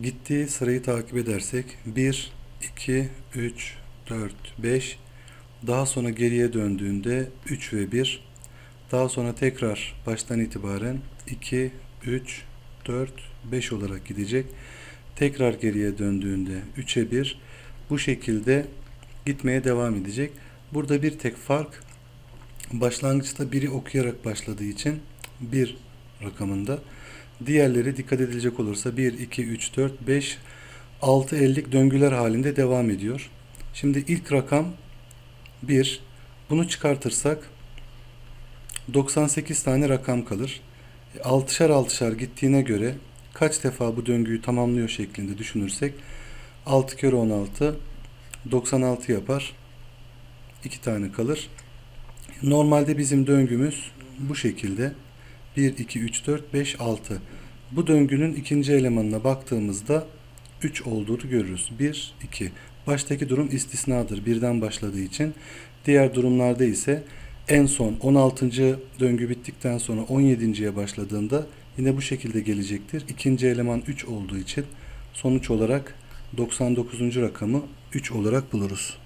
Gittiği sırayı takip edersek 1, 2, 3, 4, 5 daha sonra geriye döndüğünde 3 ve 1 daha sonra tekrar baştan itibaren 2, 3, 4, 5 olarak gidecek. Tekrar geriye döndüğünde 3'e 1 bu şekilde gitmeye devam edecek. Burada bir tek fark başlangıçta biri okuyarak başladığı için 1 rakamında. Diğerleri dikkat edilecek olursa 1, 2, 3, 4, 5, 6 ellik döngüler halinde devam ediyor. Şimdi ilk rakam 1. Bunu çıkartırsak 98 tane rakam kalır. E, Altışar altışar gittiğine göre kaç defa bu döngüyü tamamlıyor şeklinde düşünürsek 6 kere 16 96 yapar. 2 tane kalır. Normalde bizim döngümüz bu şekilde 1, 2, 3, 4, 5, 6. Bu döngünün ikinci elemanına baktığımızda 3 olduğunu görürüz. 1, 2. Baştaki durum istisnadır. Birden başladığı için. Diğer durumlarda ise en son 16. döngü bittikten sonra 17.ye başladığında yine bu şekilde gelecektir. İkinci eleman 3 olduğu için sonuç olarak 99. rakamı 3 olarak buluruz.